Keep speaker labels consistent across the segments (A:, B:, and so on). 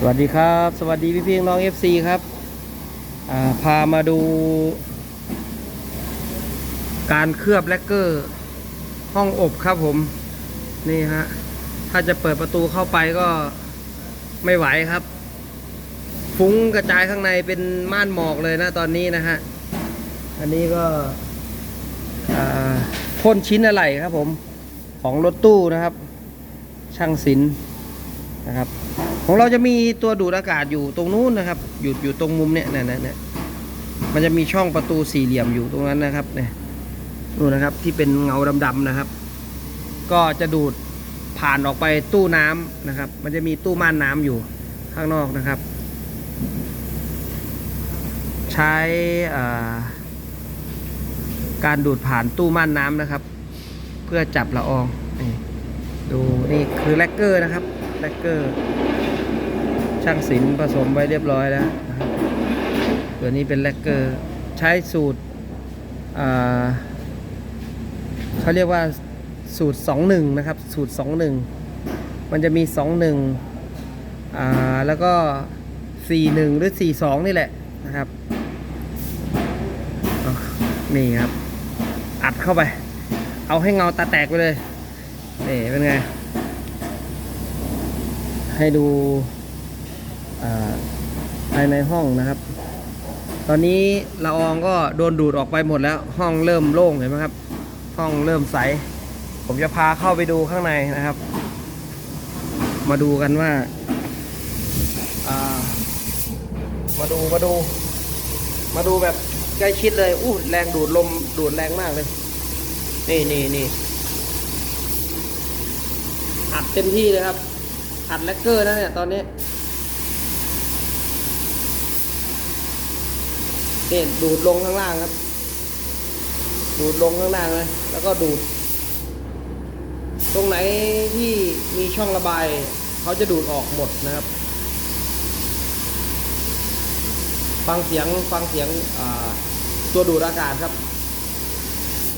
A: สวัสดีครับ สวัสดีพี่พี่น้อง FC ครับาพามาดู การเคลือบแลกเกอร์ ห้องอบครับผม นี่ฮะ ถ้าจะเปิดประตูเข้าไปก็ไม่ไหวครับ ฟุ้งกระจายข้างในเป็นม่านหมอกเลยนะตอนนี้นะฮะ อันนี้ก็พ่นชิ้นอะไรครับผม ของรถตู้นะครับ ช่างศิลป์ นะครับ ของเราจะมีตัวดูดอากาศอยู่ตรงนู้นนะครับ อยู่อยู่ตรงมุมเนี้ยเนี่ยเนี่ยเนี่ยมันจะมีช่องประตูสี่เหลี่ยมอยู่ตรงนั้นนะครับเนี่ยนู่นะครับที่เป็นเงาดำๆนะครับ ก็จะดูดผ่านออกไปตู้น้ำนะครับ มันจะมีตู้ม่านน้ำอยู่ข้างนอกนะครับ ใช้การดูดผ่านตู้ม่านน้ำนะครับ เพื่อจับละอองดูนี่คือแลกเกอร์นะครับ แลกเกอร์ช่างศิลป์ผสมไว้เรียบร้อยแล้วตัวนี้เป็นแลกเกอร์ใช้สูตรเขาเรียกว่าสูตร 21 นะครับ สูตร 21 มันจะมี 21อ่าแล้วก็ 41 หรือ 42 นี่แหละนะครับนี่ครับ อัดเข้าไป เอาให้เงาตาแตกไปเลยนี่เป็นไง ให้ดูภายในห้องนะครับ ตอนนี้ละอองก็โดนดูดออกไปหมดแล้ว ห้องเริ่มโล่งเห็นไหมครับ ห้องเริ่มใส ผมจะพาเข้าไปดูข้างในนะครับ มาดูกันว่าามาดูมาดู มาดูแบบใกล้ชิดเลยอู้แรงดูดลมดูดแรงมากเลย นี่นี่นี่อัดเต็มที่เลยครับ อัดแลกเกอร์นะเนี่ยตอนนี้นี่ดูดลงข้างล่างครับ ดูดลงข้างล่างเลยแล้วก็ดูด ตรงไหนที่มีช่องระบาย เขาจะดูดออกหมดนะครับ ฟังเสียงฟังเสียงตัวดูดอากาศครับ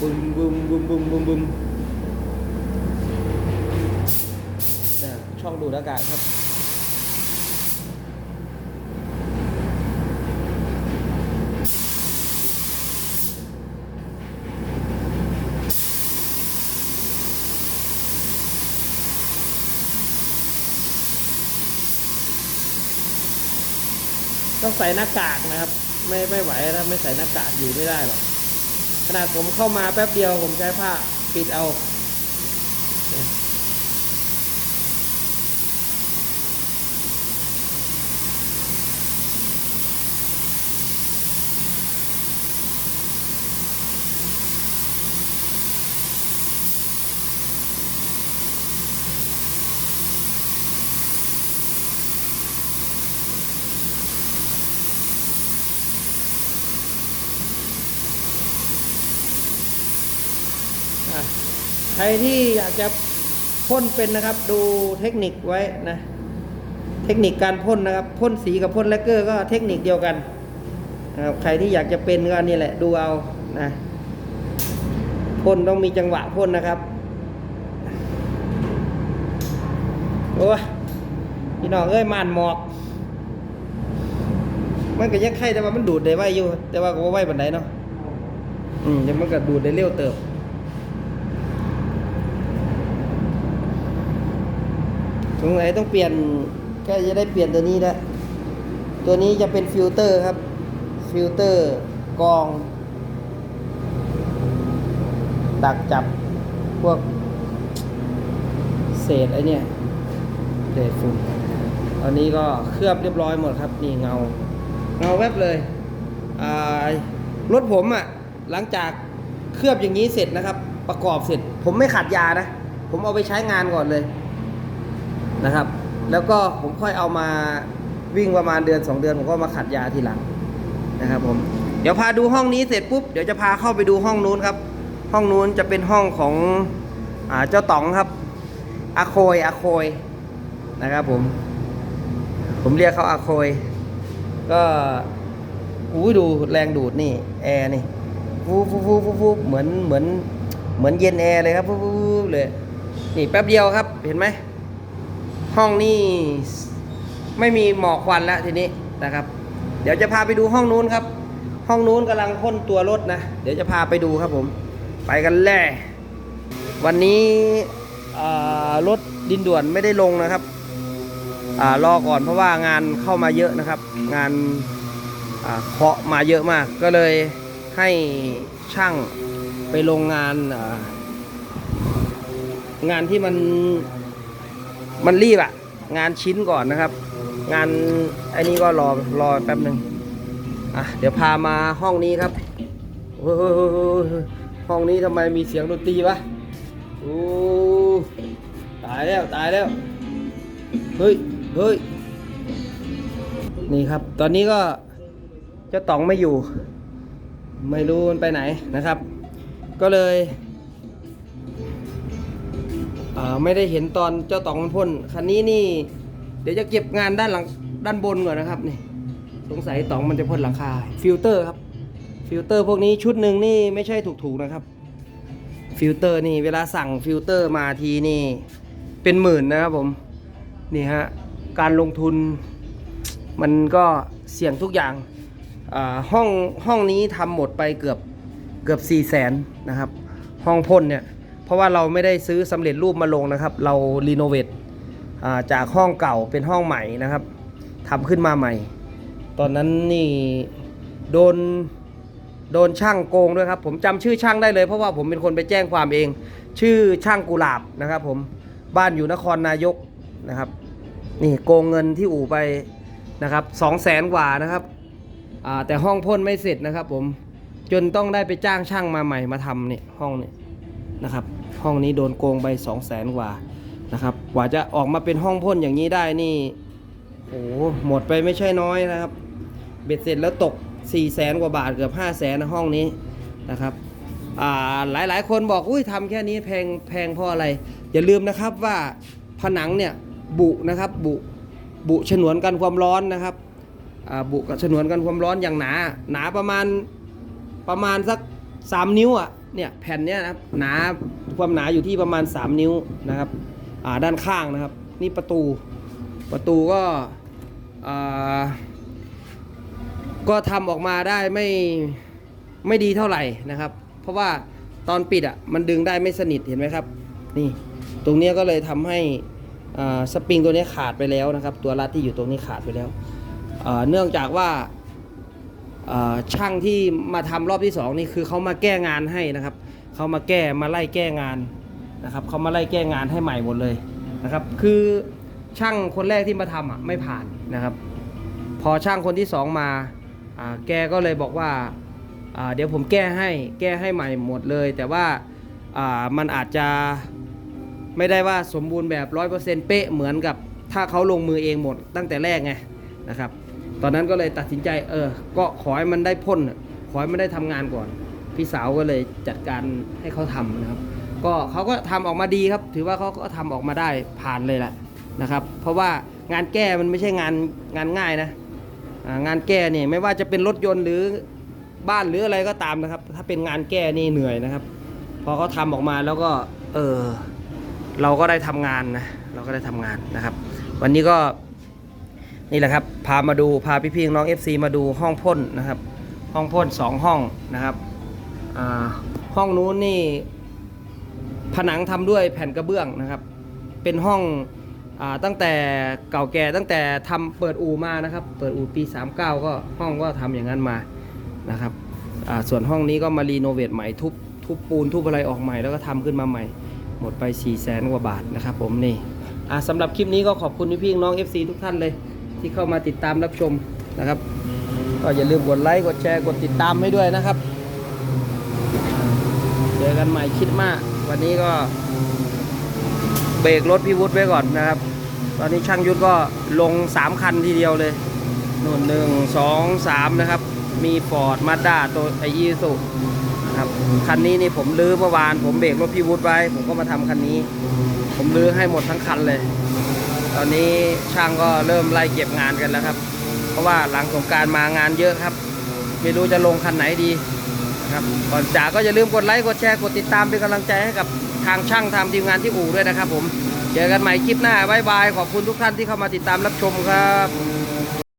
A: บึมบึมบึมบึมบึมบึม ช่องดูดอากาศครับต้องใส่หน้ากากนะครับ ไม่ไม่ไหวถ้าไม่ใส่หน้ากากอยู่ไม่ได้หรอกขนาดผมเข้ามาแป๊บเดียวผมใช้ผ้าปิดเอา ใครที่อยากจะพ่นเป็นนะครับ ดูเทคนิคไว้นะ เทคนิคการพ่นนะครับพ่นสีกับพ่นแลกเกอร์ก็เทคนิคเดียวกันนะครับใครที่อยากจะเป็นก็นี่แหละดูเอานะพ่นต้องมีจังหวะพ่นนะครับโอ้ยพี่น้องเอ้ยมานหมอก มันก็ยังไข่แต่ว่ามันดูดได้ไวอยู่ แต่ว่าก็บ่ไวปานใดเนาะอืมเดี๋ยวมันก็ดูดได้เร็วเติบ ตรงไหนต้องเปลี่ยนก็จะได้เปลี่ยนตัวนี้แล้วตัวนี้จะเป็นฟิลเตอร์ครับ ฟิลเตอร์กอง ดักจับพวกเศษไอเนี่ยเศษฝุ่นตอนนี้ก็เคลือบเรียบร้อยหมดครับ นี่เงา เงาแวบเลยรถผมอะ่ะ หลังจากเคลือบอย่างนี้เสร็จนะครับ ประกอบเสร็จ ผมไม่ขัดยานะ ผมเอาไปใช้งานก่อนเลย นะครับ แล้วก็ผมค่อยเอามาวิ่งประมาณเดือน 2 เดือน ผมก็มาขัดยาทีหลังนะครับผมเดี๋ยวพาดูห้องนี้เสร็จปุ๊บเดี๋ยวจะพาเข้าไปดูห้องนู้นครับ ห้องนู้นจะเป็นห้องของอ่าเจ้าต๋องครับอาโคยอาโคยนะครับผม ผมเรียกเขาอาโคย ก็อุ้ยดูแรงดูดนี่แอร์นี่ฟูฟูฟูฟูฟูเหมือนเหมือนเหมือนเย็นแอร์เลยครับฟูฟูฟูเลยนี่แป๊บเดียวครับเห็นไหม ห้องนี่ไม่มีหมอกควันแล้วทีนี้นะครับ เดี๋ยวจะพาไปดูห้องนู้นครับ ห้องนู้นกำลังพ่นตัวรถนะ เดี๋ยวจะพาไปดูครับผม ไปกันแล่วันนี้รถดินด่วนไม่ได้ลงนะครับรอก่อนเพราะว่างานเข้ามาเยอะนะครับ งานเคาะมาเยอะมาก ก็เลยให้ช่างไปลงงานงานที่มัน มันรีบอะงานชิ้นก่อนนะครับ งานไอ้นี้ก็รอรอแป๊บหนึ่งอะเดี๋ยวพามาห้องนี้ครับโอ้ยห้องนี้ทำไมมีเสียงดนตรีวะโอ้ตายแล้วตายแล้วเฮ้ยเฮ้ยนี่ครับ ตอนนี้ก็เจ้าต๋องไม่อยู่ ไม่รู้มันไปไหนนะครับ ก็เลย ไม่ได้เห็นตอนเจ้าตองมันพ่นคันนี้นี่ เดี๋ยวจะเก็บงานด้านหลังด้านบนก่อนนะครับนี่สงสัยตองมันจะพ่นหลังคาฟิลเตอร์ครับฟิลเตอร์พวกนี้ชุดหนึ่งนี่ไม่ใช่ถูกๆนะครับฟิลเตอร์นี่เวลาสั่งฟิลเตอร์มาทีนี่เป็นหมื่นนะครับผมนี่ฮะการลงทุนมันก็เสี่ยงทุกอย่างห้องห้องนี้ทำหมดไปเกือบเกือบ4ี่แสนนะครับ ห้องพ่นเนี่ย เพราะว่าเราไม่ได้ซื้อสำเร็จรูปมาลงนะครับ เรารีโนเวทจากห้องเก่าเป็นห้องใหม่นะครับทำขึ้นมาใหม่ ตอนนั้นนี่โดนโดนช่างโกงด้วยครับ ผมจำชื่อช่างได้เลย เพราะว่าผมเป็นคนไปแจ้งความเอง ชื่อช่างกุหลาบนะครับ ผมบ้านอยู่นครนายกนะครับ นี่โกงเงินที่อู่ไปนะครับสองแสนกว่านะครับแต่ห้องพ่นไม่เสร็จนะครับ ผมจนต้องได้ไปจ้างช่างมาใหม่มาทำเนี่ยห้องเนี่ย นะครับ ห้องนี้โดนโกงไปสองแสนกว่านะครับ กว่าจะออกมาเป็นห้องพ่นอย่างนี้ได้นี่โอ้โหหมดไปไม่ใช่น้อยนะครับ เบ็ดเสร็จแล้วตก4ี่แสนกว่าบาทเกือบ5้าแสนห้องนี้นะครับอ่าหลายหลายคนบอกอุ้ยทำแค่นี้แพงแพงเพราะอะไร อย่าลืมนะครับว่าผนังเนี่ยบุนะครับบุบุฉนวนกันความร้อนนะครับอ่าบุกับฉนวนกันความร้อนอย่างหนา หนาประมาณประมาณสัก 3นิ้วอะเนี่ยแผ่นเนี้ยนะครับหนาความหนาอยู่ที่ประมาณ 3 นิ้วนะครับอ่าด้านข้างนะครับ นี่ประตูประตูก็อ่าก็ทำออกมาได้ไม่ไม่ดีเท่าไหร่นะครับ เพราะว่าตอนปิดอะมันดึงได้ไม่สนิทเห็นไหมครับ นี่ตรงเนี้ยก็เลยทำให้สปริงตัวนี้ขาดไปแล้วนะครับ ตัวรัดที่อยู่ตรงนี้ขาดไปแล้วเนื่องจากว่า ช่างที่มาทำรอบที่สองนี่คือเขามาแก้งานให้นะครับเขามาแก้มาไล่แก้งานนะครับเขามาไล่แก้งานให้ใหม่หมดเลยนะครับ คือช่างคนแรกที่มาทำอะไม่ผ่านนะครับ พอช่างคนที่สองมาแกก็เลยบอกว่าเดี๋ยวผมแก้ให้แก้ให้ใหม่หมดเลย แต่ว่าอ่ามันอาจจะไม่ได้ว่าสมบูรณ์แบบ 100%เป๊ะเหมือนกับถ้าเขาลงมือเองหมดตั้งแต่แรกไงนะครับ ตอนนั้นก็เลยตัดสินใจเออ ก็ขอให้มันได้พ่นขอให้มันได้ทำงานก่อน พี่สาวก็เลยจัดการให้เขาทำนะครับ ก็เขาก็ทำออกมาดีครับ ถือว่าเขาก็ทำออกมาได้ผ่านเลยแหละนะครับ เพราะว่างานแก้มันไม่ใช่งานงานง่ายนะงานแก้เนี่ยไม่ว่าจะเป็นรถยนต์หรือบ้านหรืออะไรก็ตามนะครับ ถ้าเป็นงานแก้นี่เหนื่อยนะครับ พอเขาทำออกมาแล้วก็เออเราก็ได้ทำงานนะเราก็ได้ทำงานนะครับ วันนี้ก็ นี่แหละครับ พามาดูพาพี่ๆน้อง FC มาดูห้องพ่นนะครับ ห้องพ่นสองห้องนะครับห้องนู้นนี่ผนังทำด้วยแผ่นกระเบื้องนะครับ เป็นห้องอตั้งแต่เก่าแก่ตั้งแต่ทำเปิดอู่มานะครับ เปิดอู่ปี 39 ก็ห้องก็ทำอย่างนั้นมานะครับส่วนห้องนี้ก็มารีโนเวทใหม่ทุบทุบปูนทุบอะไรออกใหม่แล้วก็ทำขึ้นมาใหม่ หมดไป4 0 0แสนกว่าบาทนะครับผมนี่อ่าสำหรับคลิปนี้ก็ขอบคุณพี่ๆน้อง FC ทุกท่านเลย ที่เข้ามาติดตามรับชมนะครับ ก็อย่าลืมกดไลค์กดแชร์กดติดตามให้ด้วยนะครับอ่าเจอกันใหม่คลิดมาก วันนี้ก็เบรกรถพี่วุฒิไว้ก่อนนะครับ ตอนนี้ช่างยุทธก็ลง 3 คันทีเดียวเลยนู่นหนึ่งสองสามนะครับ มีฟอร์ดมาด้าตัวไออีสุนะครับคันนี้นี่ผมลื้อเมื่อวาน ผมเบรกรถพี่วุฒิไว้ ผมก็มาทำคันนี้ ผมลื้อให้หมดทั้งคันเลย ตอนนี้ช่างก็เริ่มไล่เก็บงานกันแล้วครับ เพราะว่าหลังสงการมางานเยอะครับ ไม่รู้จะลงคันไหนดีนะครับก่อนจากก็อย่าลืมกดไลค์กดแชร์กดติดตามเป็นกำลังใจให้กับทางช่างทำทีมงานที่อู่ด้วยนะครับ ผมเจอกันใหม่คลิปหน้าบายบายขอบคุณทุกท่านที่เข้ามาติดตามรับชมครับ